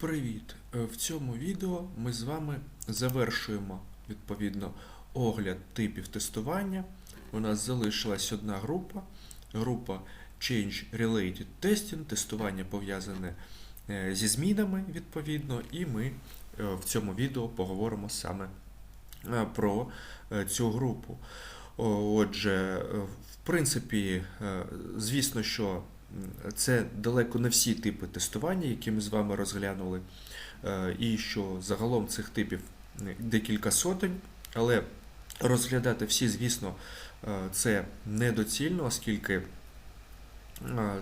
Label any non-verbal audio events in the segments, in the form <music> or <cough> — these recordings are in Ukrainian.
Привіт! Е, В цьому відео ми з вами завершуємо відповідно огляд типів тестування. У нас залишилась одна група. Група Change Related Testing, тестування пов'язане е, зі змінами відповідно, і ми е, в цьому відео поговоримо саме про цю групу. Отже, в принципі, звісно, що це далеко не всі типи тестування, які ми з вами розглянули, е, і що загалом цих типів е, декілька сотень, але розглядати всі, звісно, е, це недоцільно, оскільки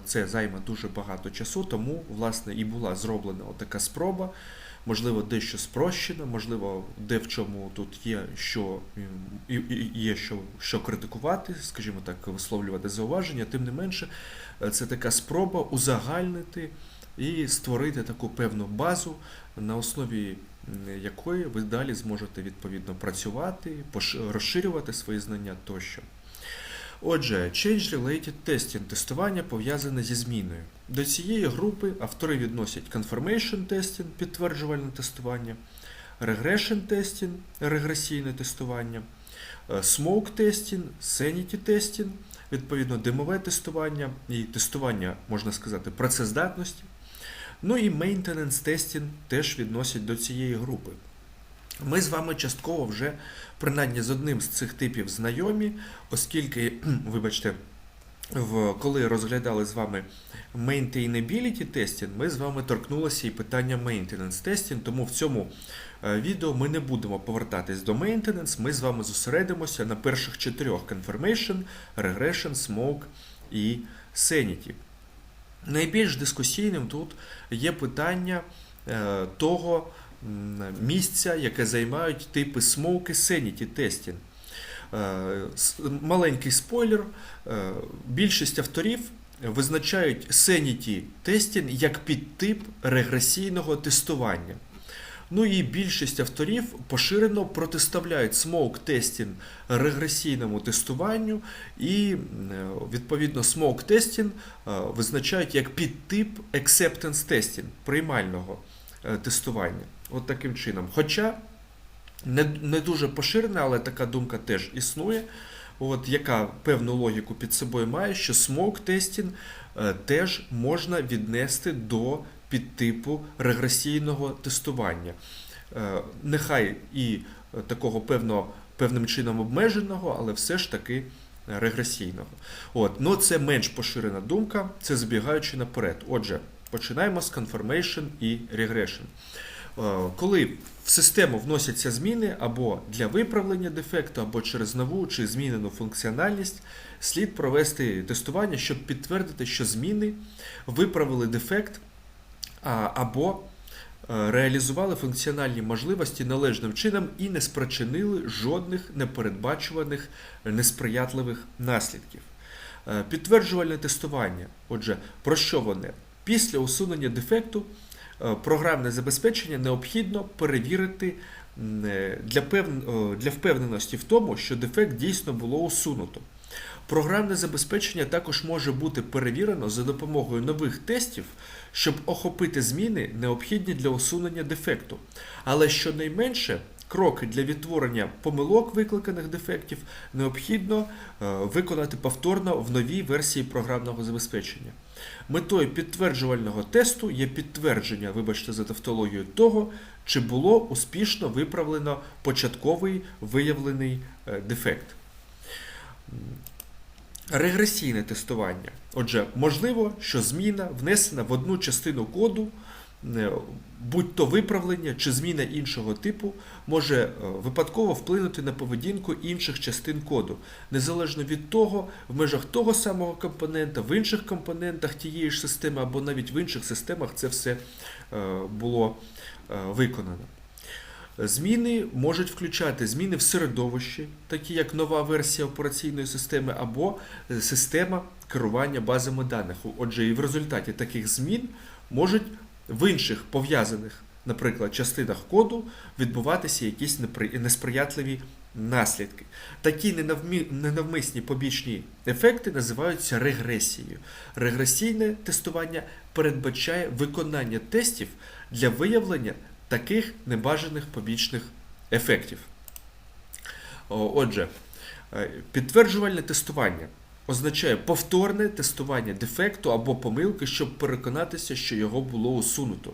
це займе дуже багато часу, тому, власне, і була зроблена така спроба. Можливо, дещо спрощено, можливо, де в чому тут є що є що, що критикувати, скажімо так, висловлювати зауваження. Тим не менше, е, це така спроба узагальнити і створити таку певну базу, на основі якої ви далі зможете відповідно працювати, розширювати свої знання тощо. Отже, Change Related Testing – тестування пов'язане зі зміною. До цієї групи автори відносять Confirmation Testing – підтверджувальне тестування, Regression Testing – регресійне тестування, е, Smoke Testing, Sanity Testing, відповідно димове тестування і тестування, можна сказати, працездатності. Ну і Maintenance Testing теж відносять до цієї групи. Ми з вами частково вже принаймні з одним з цих типів знайомі, оскільки, <clears throat> вибачте, в, коли розглядали з вами maintainability testing, ми з вами торкнулися і питання maintenance testing, тому в цьому е, відео ми не будемо повертатись до maintenance, ми з вами зосередимося на перших чотирьох confirmation, regression, smoke і sanity. Найбільш дискусійним тут є питання е, того місця, яке займають типи Smoke і Sanity Testing. Е, Маленький спойлер. е, Більшість авторів визначають Sanity Testing як підтип регресійного тестування. Ну і більшість авторів поширено протиставляють testing регресійному тестуванню, і е, відповідно е, визначають як підтип acceptance testing приймального тестування. От таким чином. Хоча не, не дуже поширена, але така думка теж існує. От, яка певну логіку під собою має, що smoke testing е, теж можна віднести до підтипу регресійного тестування. Е, Нехай і е, такого певно, певним чином обмеженого, але все ж таки е, регресійного. От, ну це менш поширена думка, це збігаючи наперед. Отже, починаємо з confirmation і regression. Е, Коли в систему вносяться зміни або для виправлення дефекту, або через нову чи змінену функціональність, слід провести тестування, щоб підтвердити, що зміни виправили дефект або е, реалізували функціональні можливості належним чином і не спричинили жодних непередбачуваних несприятливих наслідків. Е, Підтверджувальне тестування. Отже, про що воно? Після усунення дефекту е, програмне забезпечення необхідно перевірити е, для, е, для впевненості в тому, що дефект дійсно було усунуто. Програмне забезпечення також може бути перевірено за допомогою нових тестів, щоб охопити зміни, необхідні для усунення дефекту. Але щонайменше кроки для відтворення помилок викликаних дефектів необхідно виконати повторно в новій версії програмного забезпечення. Метою підтверджувального тесту є підтвердження, вибачте за тавтологію, того, чи було успішно виправлено початковий виявлений е, дефект. Регресійне тестування. Отже, можливо, що зміна внесена в одну частину коду, е, будь-то виправлення чи зміна іншого типу, може е, випадково вплинути на поведінку інших частин коду, незалежно від того, в межах того самого компонента, в інших компонентах тієї ж системи або навіть в інших системах це все е, було е, виконано. Зміни можуть включати зміни в середовищі, такі як нова версія операційної системи або система керування базами даних. Отже, і в результаті таких змін можуть в інших пов'язаних, наприклад, частинах коду відбуватися якісь несприятливі наслідки. Такі ненавмисні побічні ефекти називаються регресією. Регресійне тестування передбачає виконання тестів для виявлення таких небажаних побічних ефектів. Отже, е, підтверджувальне тестування означає повторне тестування дефекту або помилки, щоб переконатися, що його було усунуто.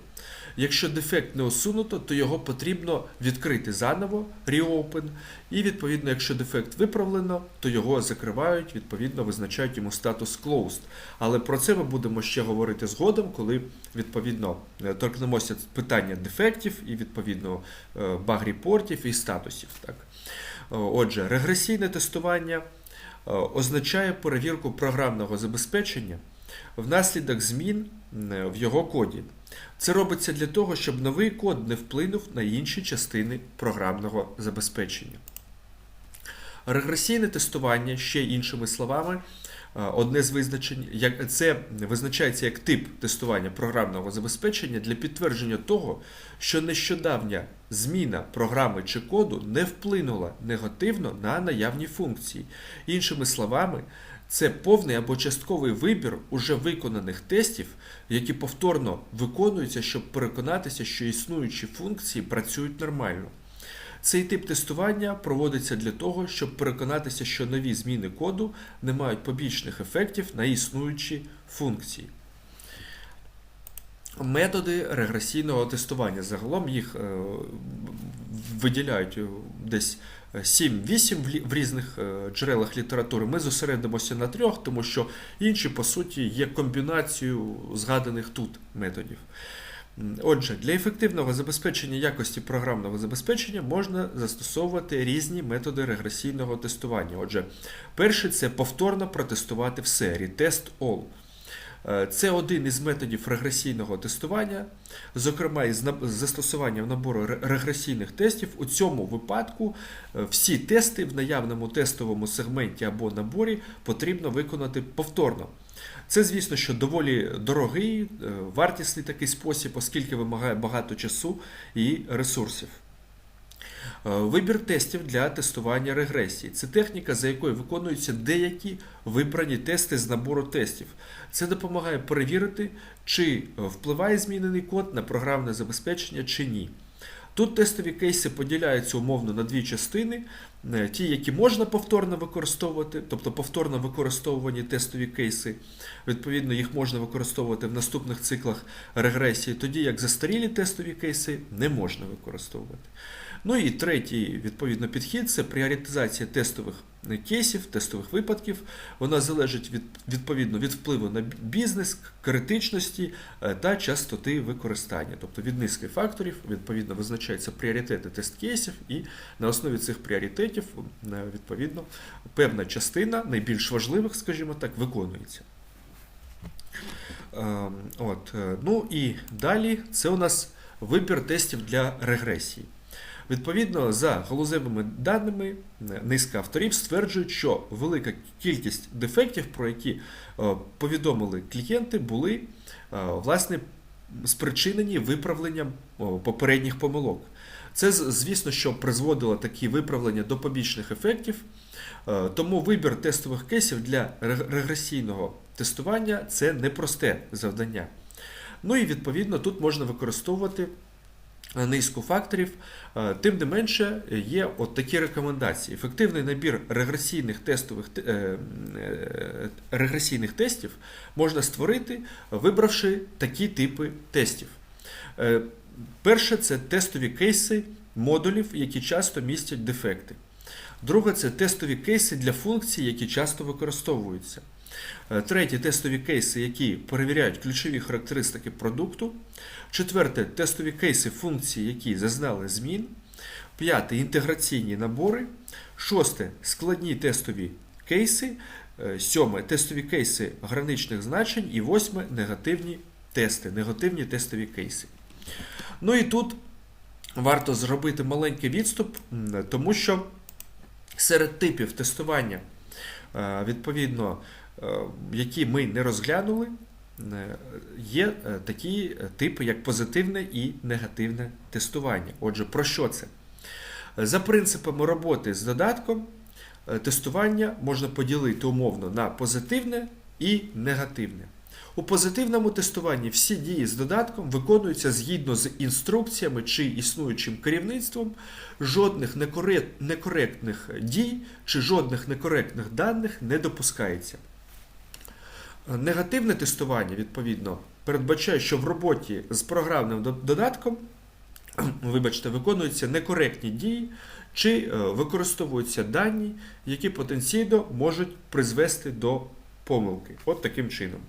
Якщо дефект не усунуто, то його потрібно відкрити заново, reopen, і відповідно, якщо дефект виправлено, то його закривають, відповідно, визначають йому статус closed. Але про це ми будемо ще говорити згодом, коли відповідно е, торкнемося питання дефектів і відповідно е, баг-репортів і статусів. Так. Отже, регресійне тестування е, означає перевірку програмного забезпечення внаслідок змін в його коді. Це робиться для того, щоб новий код не вплинув на інші частини програмного забезпечення. Регресійне тестування, ще іншими словами, е, одне з визначень, як це визначається як тип тестування програмного забезпечення для підтвердження того, що нещодавня зміна програми чи коду не вплинула негативно на наявні функції. Іншими словами, це повний або частковий вибір уже виконаних тестів, які повторно виконуються, щоб переконатися, що існуючі функції працюють нормально. Цей тип тестування проводиться для того, щоб переконатися, що нові зміни коду не мають побічних ефектів на існуючі функції. Методи регресійного тестування. Загалом їх е, виділяють е, десь 7-8 в різних е, джерелах літератури. Ми зосередимося на трьох, тому що інші, по суті, є комбінацією згаданих тут методів. Отже, для ефективного забезпечення якості програмного забезпечення можна застосовувати різні методи регресійного тестування. Отже, перший це повторно протестувати все, retest all. Е, Це один із методів регресійного тестування, зокрема із застосуванням набору регресійних тестів. У цьому випадку е, всі тести в наявному тестовому сегменті або наборі потрібно виконати повторно. Це, звісно, що доволі дорогий, е, вартісний такий спосіб, оскільки вимагає багато часу і ресурсів. Е, Вибір тестів для тестування регресії. Це техніка, за якою виконуються деякі вибрані тести з набору тестів. Це допомагає перевірити, чи впливає змінений код на програмне забезпечення чи ні. Тут тестові кейси поділяються умовно на дві частини: Е, ті, які можна повторно використовувати, тобто повторно використовувані тестові кейси. Відповідно, їх можна використовувати в наступних циклах регресії, тоді як застарілі тестові кейси не можна використовувати. Ну і третій відповідно підхід це пріоритизація тестових кейсів, тестових випадків. Вона залежить від відповідно від впливу на бізнес, критичності е, та частоти використання. Тобто від низки факторів відповідно визначаються пріоритети тест-кейсів, і на основі цих пріоритетів е, відповідно певна частина найбільш важливих, скажімо так, виконується. Ем, От, е, ну і далі це у нас вибір тестів для регресії. Відповідно, за галузевими даними, е, низка авторів стверджують, що велика кількість дефектів, про які е, повідомили клієнти, були е, власне спричинені виправленням попередніх помилок. Це, звісно, що призводило такі виправлення до побічних ефектів. Тому вибір тестових кейсів для регресійного тестування це непросте завдання. Ну і відповідно тут можна використовувати низку факторів. Е, Тим не менше, є от такі рекомендації. Ефективний набір регресійних тестових те- е, е, регресійних тестів можна створити, вибравши такі типи тестів. Перше це тестові кейси модулів, які часто містять дефекти. Друге це тестові кейси для функцій, які часто використовуються. Е, Третє тестові кейси, які перевіряють ключові характеристики продукту. Четверте тестові кейси функцій, які зазнали змін. П'яте інтеграційні набори. Шосте складні тестові кейси. Е, Сьоме тестові кейси граничних значень. І восьме негативні тести, негативні тестові кейси. Ну і тут варто зробити маленький відступ, тому що серед типів тестування, відповідно, е, які ми не розглянули, е, є е, такі типи, як позитивне і негативне тестування. Отже, про що це? За принципами роботи з додатком, е, тестування можна поділити умовно на позитивне і негативне. У позитивному тестуванні всі дії з додатком виконуються згідно з інструкціями чи існуючим керівництвом, жодних некоректних дій чи жодних некоректних даних не допускається. Негативне тестування, відповідно, передбачає, що в роботі з програмним додатком <clears throat> вибачте, виконуються некоректні дії чи е, використовуються дані, які потенційно можуть призвести до помилки. От таким чином.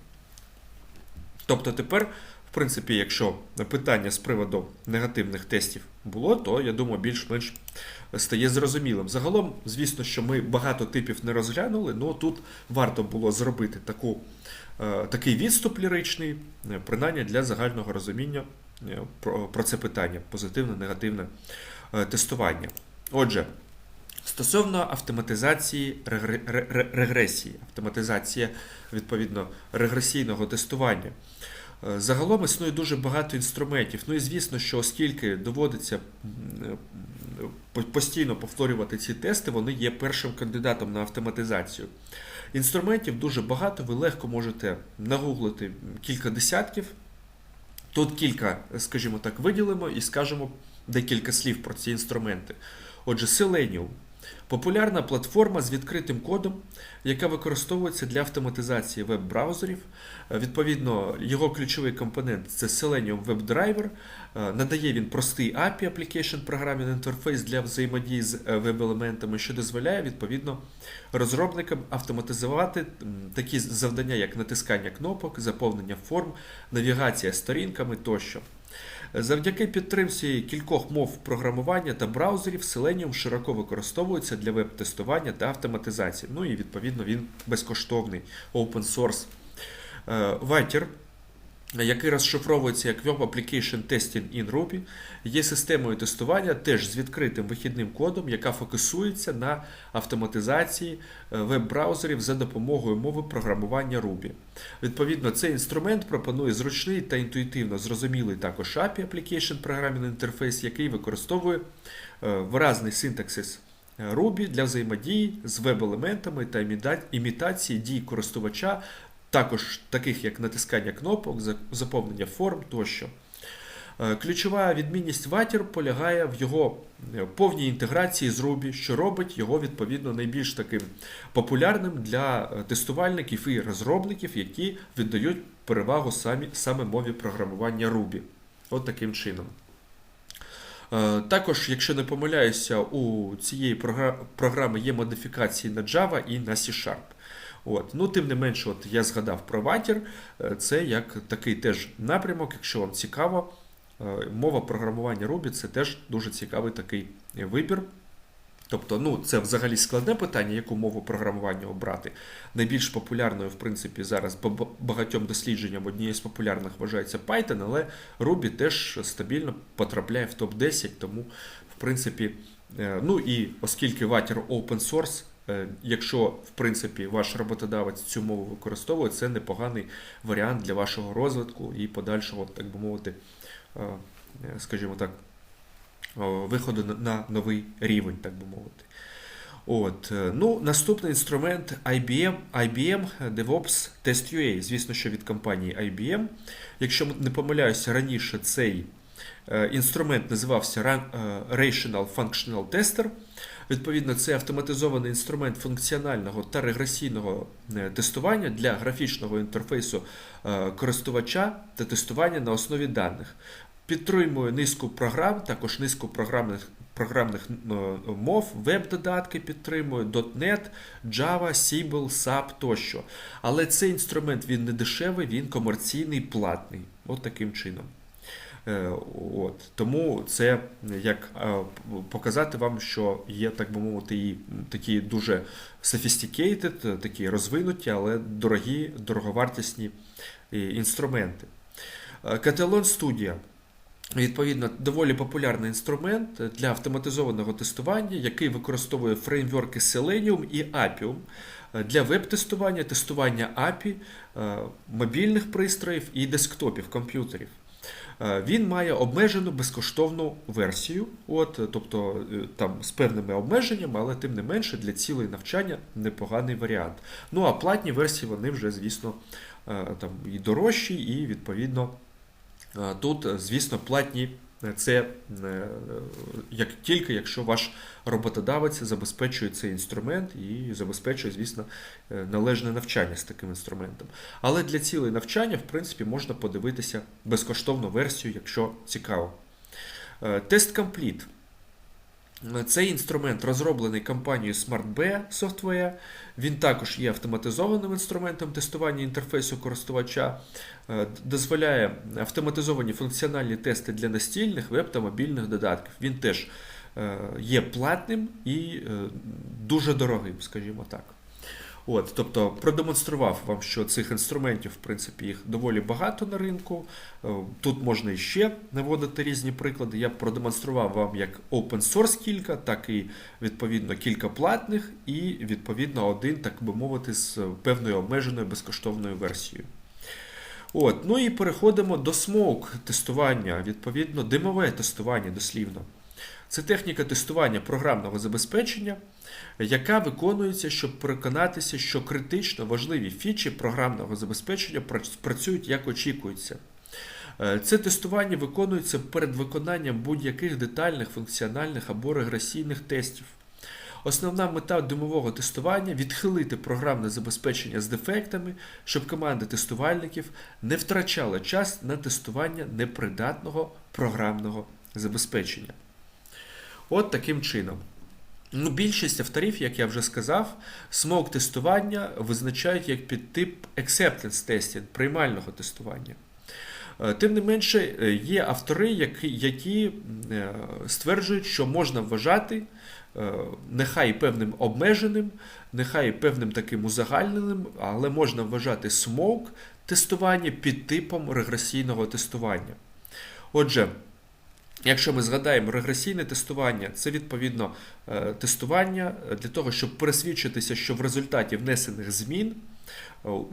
Тобто тепер, в принципі, якщо питання з приводу негативних тестів було, то я думаю, більш-менш стає зрозумілим. Загалом, звісно, що ми багато типів не розглянули, але тут варто було зробити таку, е, такий відступ ліричний, е, принаймні для загального розуміння е, про, це питання: позитивне, негативне тестування. Отже. Стосовно автоматизації регресії, автоматизація відповідно регресійного тестування. Е, Загалом існує дуже багато інструментів. Ну і звісно, що оскільки доводиться постійно повторювати ці тести, вони є першим кандидатом на автоматизацію. Інструментів дуже багато, ви легко можете нагуглити кілька десятків. Тут кілька, скажімо так, виділимо і скажемо декілька слів про ці інструменти. Отже, Selenium популярна платформа з відкритим кодом, яка використовується для автоматизації веб-браузерів. Е, Відповідно, його ключовий компонент це Selenium WebDriver. Е, Надає він простий API Application Programming Interface для взаємодії з е, веб-елементами, що дозволяє відповідно розробникам автоматизувати такі завдання, як натискання кнопок, заповнення форм, навігація сторінками тощо. Завдяки підтримці кількох мов програмування та браузерів Selenium широко використовується для веб-тестування та автоматизації. Ну і відповідно він безкоштовний open source. Water, який розшифровується як Web Application Testing in Ruby, є системою тестування теж з відкритим вихідним кодом, яка фокусується на автоматизації е, веб-браузерів за допомогою мови програмування Ruby. Відповідно, цей інструмент пропонує зручний та інтуїтивно зрозумілий також API Application Programming Interface, який використовує е, виразний синтаксис е, Ruby для взаємодії з веб-елементами та імітації дій користувача, також таких як натискання кнопок, заповнення форм тощо. Е, Ключова відмінність Water полягає в його е, повній інтеграції з Ruby, що робить його відповідно найбільш таким популярним для е, тестувальників і розробників, які віддають перевагу самі, саме мові програмування Ruby. От таким чином. Також, якщо не помиляюся, у цієї програми є модифікації на Java і на C-Sharp. От. Ну, тим не менше, от я згадав про Water, е, це як такий теж напрямок, якщо вам цікаво. Е, Мова програмування Ruby це теж дуже цікавий такий вибір. Тобто, ну, це взагалі складне питання, яку мову програмування обрати. Найбільш популярною, в принципі, зараз по багатьом дослідженням однією з популярних вважається Python, але Ruby теж стабільно потрапляє в топ-10, тому, в принципі, е, ну і оскільки Water open source, якщо, в принципі, ваш роботодавець цю мову використовує, це непоганий варіант для вашого розвитку і подальшого, так би мовити, е, е, скажімо так, виходу на- новий рівень, так би мовити. От, е, ну, наступний інструмент IBM, IBM DevOps TestUA, звісно, що від компанії IBM. Якщо не помиляюся, раніше цей е, інструмент називався е, Rational Functional Tester. Відповідно, це автоматизований інструмент функціонального та регресійного е, тестування для графічного інтерфейсу е, користувача та тестування на основі даних. Підтримує низку програм, також низку програмних, програмних е, мов, веб-додатки підтримує, .NET, Java, Sybil, SAP тощо. Але цей інструмент він не дешевий, він комерційний, платний. От таким чином. Е, От. Тому це як е, показати вам, що є, так би мовити, і такі дуже sophisticated, такі розвинуті, але дорогі, дороговартісні е, інструменти. Catalan Studio Відповідно, доволі популярний інструмент для автоматизованого тестування, який використовує фреймворки Selenium і Appium для веб-тестування, тестування API, мобільних пристроїв і десктопів комп'ютерів. Е, Він має обмежену безкоштовну версію, от, е, тобто е, там з певними обмеженнями, але тим не менше для цілей навчання непоганий варіант. Ну а платні версії вони вже, звісно, там і дорожчі, і відповідно тут, звісно, платні. Е, Це е, як тільки якщо ваш роботодавець забезпечує цей інструмент і забезпечує, звісно, е, належне навчання з таким інструментом. Але для цілей навчання, в принципі, можна подивитися безкоштовну версію, якщо цікаво. Тест Complete. Е, Цей інструмент розроблений компанією SmartB Software. Він також є автоматизованим інструментом тестування інтерфейсу користувача, Е, дозволяє автоматизовані функціональні тести для настільних, веб та мобільних додатків. Він теж е, є платним і дуже дорогим, скажімо так. От, тобто продемонстрував вам, що цих інструментів, в принципі, їх доволі багато на ринку. Е, Тут можна іще наводити різні приклади. Я продемонстрував вам як open source кілька, так і відповідно кілька платних, і відповідно один, так би мовити, з певною обмеженою безкоштовною версією. От, ну і переходимо до смоук тестування, відповідно, димове тестування дослівно. Це техніка тестування програмного забезпечення, яка виконується, щоб переконатися, що критично важливі фічі програмного забезпечення працюють як очікується. Е, Це тестування виконується перед виконанням будь-яких детальних, функціональних або регресійних тестів. Основна мета димового тестування відхилити програмне забезпечення з дефектами, щоб команда тестувальників не втрачала час на тестування непридатного програмного забезпечення. От таким чином. Ну, більшість авторів, як я вже сказав, смок тестування визначають як підтип acceptance testing, приймального тестування. Е, Тим не менше, е, є автори, які, які е, стверджують, що можна вважати нехай певним обмеженим, нехай певним таким узагальненим, але можна вважати смок тестування під типом регресійного тестування. Отже, Якщо ми згадаємо регресійне тестування, це відповідно е, тестування для того, щоб пересвідчитися, що в результаті внесених змін е,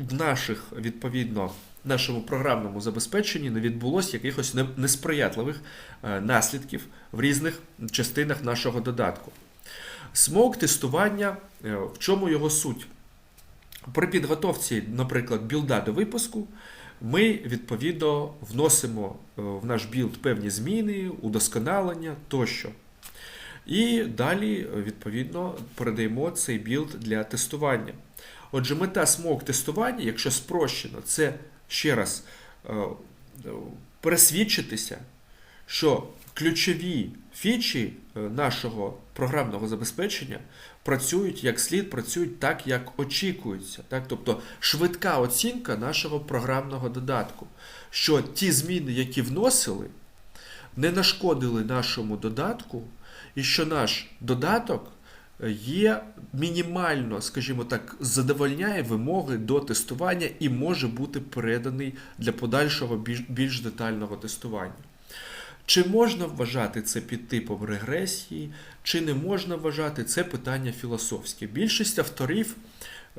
в наших відповідно нашому програмному забезпеченні не відбулося якихось несприятливих е, наслідків в різних частинах нашого додатку. Смок тестування, в чому його суть? При підготовці, наприклад, білда до випуску, ми відповідно вносимо е, в наш білд певні зміни, удосконалення тощо. І далі, відповідно, передаємо цей білд для тестування. Отже, мета смок тестування, якщо спрощено, це ще раз е, е, пересвідчитися, що ключові фічі нашого програмного забезпечення працюють як слід, працюють так, як очікується. Так? Тобто швидка оцінка нашого програмного додатку, що ті зміни, які вносили, не нашкодили нашому додатку, і що наш додаток е, є мінімально, скажімо так, задовольняє вимоги до тестування і може бути переданий для подальшого більш, більш детального тестування. Чи можна вважати це під типом регресії, чи не можна вважати це питання філософське. Більшість авторів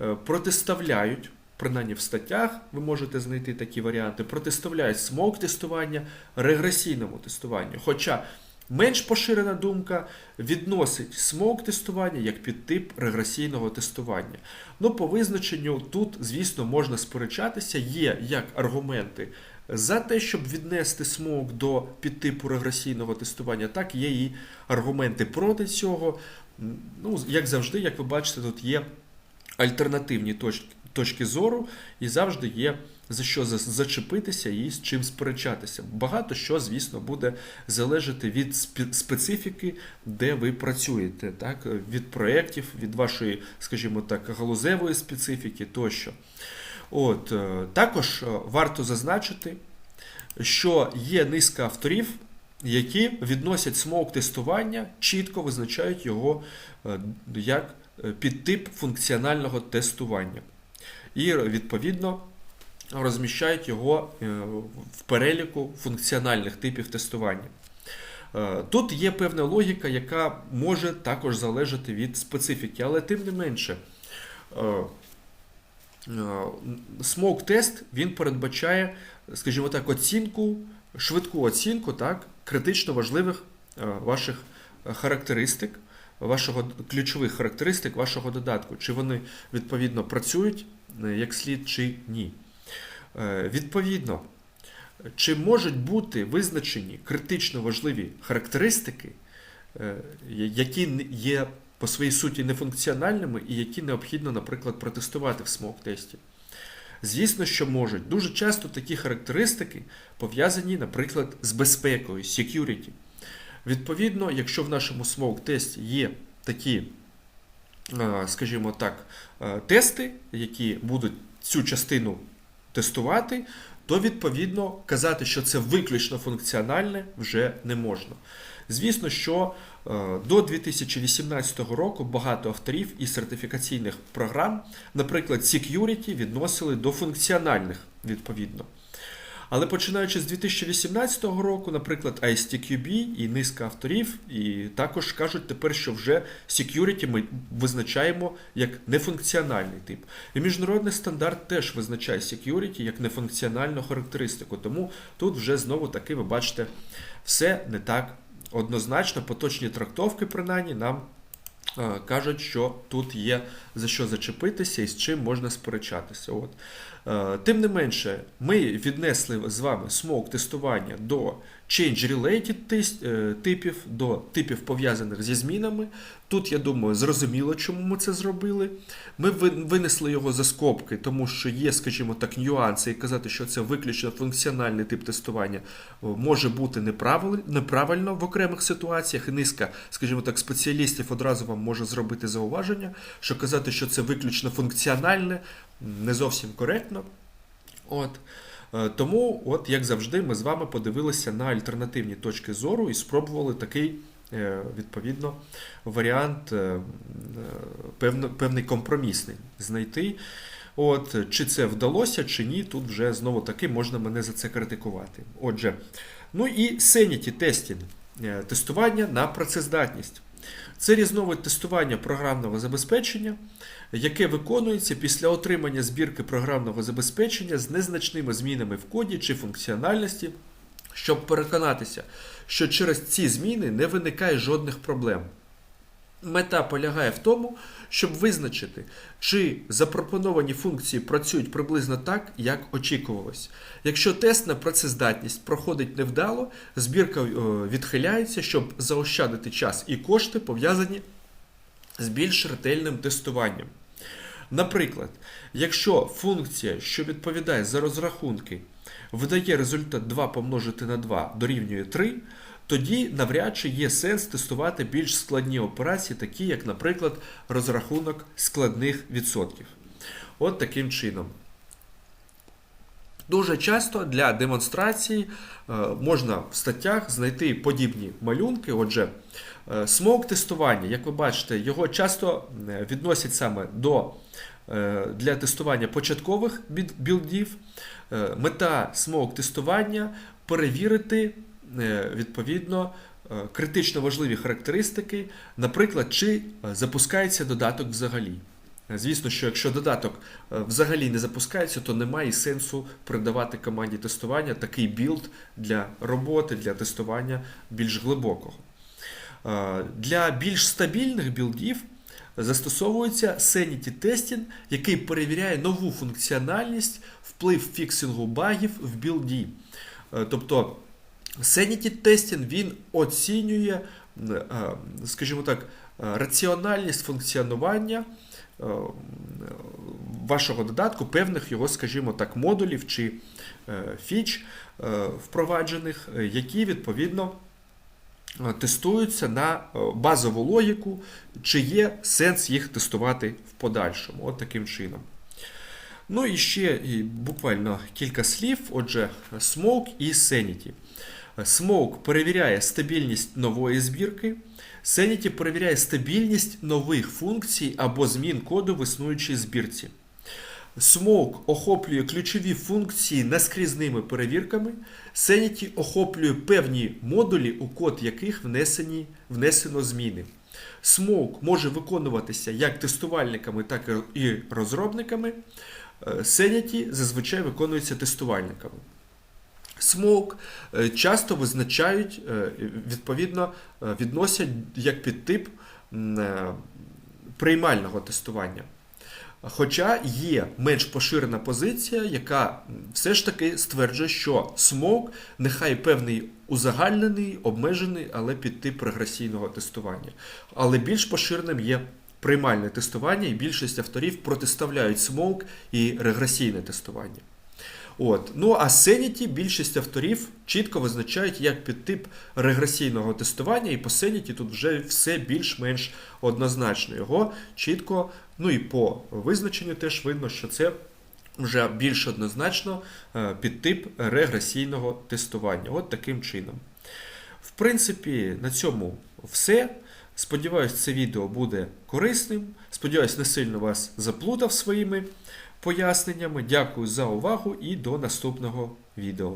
е, протиставляють, принаймні в статтях ви можете знайти такі варіанти, протиставляють смок тестування регресійному тестуванню. Хоча менш поширена думка відносить смок тестування як підтип регресійного тестування. Ну, по визначенню тут, звісно, можна сперечатися, є як аргументи за те, щоб віднести смок до підтипу регресійного тестування, так є і аргументи проти цього. Ну, як завжди, як ви бачите, тут є альтернативні точки, точки зору, і завжди є за що зачепитися і з чим сперечатися. Багато що, звісно, буде залежати від спе- специфіки, де ви працюєте, так? від проєктів, від вашої, скажімо так, галузевої специфіки тощо. От, е, також е, варто зазначити, що є низка авторів, які відносять смок тестування, чітко визначають його е, як підтип функціонального тестування. І відповідно розміщають його в переліку функціональних типів тестування. Тут є певна логіка, яка може також залежати від специфіки, але тим не менше. Е, Смоук тест він передбачає, скажімо так, оцінку швидку оцінку так, критично важливих е, ваших е, характеристик, вашого ключових характеристик вашого додатку, чи вони відповідно працюють як слід, чи ні. Відповідно, чи можуть бути визначені критично важливі характеристики, які є по своїй суті нефункціональними і які необхідно, наприклад, протестувати в смок-тесті? Звісно, що можуть. Дуже часто такі характеристики пов'язані, наприклад, з безпекою, security. Відповідно, якщо в нашому смоук-тесті є такі, скажімо так, тести, які будуть цю частину тестувати, то відповідно казати, що це виключно функціональне, вже не можна. Звісно, що до 2018 року багато авторів і сертифікаційних програм, наприклад, security відносили до функціональних відповідно. Але починаючи з 2018 року, наприклад, ISTQB і низка авторів, і також кажуть тепер, що вже security ми визначаємо як нефункціональний тип. І міжнародний стандарт теж визначає security як нефункціональну характеристику. Тому тут вже знову таки ви бачите, все не так однозначно. Поточні трактовки, принаймні, нам е, кажуть, що тут є за що зачепитися і з чим можна сперечатися. От. Е, Тим не менше, ми віднесли з вами смок тестування до change-related е, типів, до типів пов'язаних зі змінами. Тут, я думаю, зрозуміло, чому ми це зробили. Ми винесли його за скобки, тому що є, скажімо так, нюанси, і казати, що це виключно функціональний тип тестування може бути неправильно в окремих ситуаціях. І низка, скажімо так, спеціалістів одразу вам може зробити зауваження, що казати, що це виключно функціональне, не зовсім коректно. От. Е, Тому, от як завжди, ми з вами подивилися на альтернативні точки зору і спробували такий, е, відповідно, варіант е, певно, певний компромісний знайти. От, чи це вдалося, чи ні, тут вже знову таки можна мене за це критикувати. Отже, ну і sanity е, тестування на працездатність. Це різновид тестування програмного забезпечення, яке виконується після отримання збірки програмного забезпечення з незначними змінами в коді чи функціональності, щоб переконатися, що через ці зміни не виникає жодних проблем. Мета полягає в тому, щоб визначити, чи запропоновані функції працюють приблизно так, як очікувалось. Якщо тест на працездатність проходить невдало, збірка е, відхиляється, щоб заощадити час і кошти, пов'язані з більш ретельним тестуванням. Наприклад, якщо функція, що відповідає за розрахунки, видає результат 2 помножити на 2 дорівнює 3, тоді навряд чи є сенс тестувати більш складні операції, такі як, наприклад, розрахунок складних відсотків. От таким чином. Дуже часто для демонстрації е, можна в статтях знайти подібні малюнки. Отже, смок тестування, як ви бачите, його часто е, відносять саме до е, для тестування початкових білдів. Е, Мета смок тестування перевірити е, відповідно е, критично важливі характеристики, наприклад, чи е, запускається додаток взагалі. Е, Звісно, що якщо додаток е, взагалі не запускається, то немає сенсу придавати команді тестування такий білд для роботи, для тестування більш глибокого. Е, Для більш стабільних білдів застосовується Sanity Testing, який перевіряє нову функціональність, вплив фіксингу багів в білді. Е, Тобто Sanity Testing він оцінює, е, скажімо так, раціональність функціонування вашого додатку, певних його, скажімо так, модулів чи фіч впроваджених, які відповідно тестуються на е, базову логіку, чи є сенс їх тестувати в подальшому. От таким чином. Ну і ще буквально кілька слів. Отже, Smoke і Sanity. Smoke перевіряє стабільність нової збірки. Sanity перевіряє стабільність нових функцій або змін коду в існуючій збірці. Smoke охоплює ключові функції наскрізними перевірками. Sanity охоплює певні модулі, у код яких внесені, внесено зміни. Smoke може виконуватися як тестувальниками, так і розробниками. Е, Sanity зазвичай виконується тестувальниками. smoke е, часто визначають, е, відповідно, е, відносять як підтип е, приймального тестування. Хоча є менш поширена позиція, яка все ж таки стверджує, що смок нехай певний узагальнений, обмежений, але під тип регресійного тестування. Але більш поширеним є приймальне тестування, і більшість авторів протиставляють смок і регресійне тестування. От. Ну а Sanity більшість авторів чітко визначають як підтип регресійного тестування, і по Sanity тут вже все більш-менш однозначно. Його чітко, ну і по визначенню теж видно, що це вже більш однозначно е, підтип регресійного тестування. От таким чином. В принципі, на цьому все. Сподіваюсь, це відео буде корисним. Сподіваюсь, не сильно вас заплутав своїми поясненнями. Дякую за увагу і до наступного відео.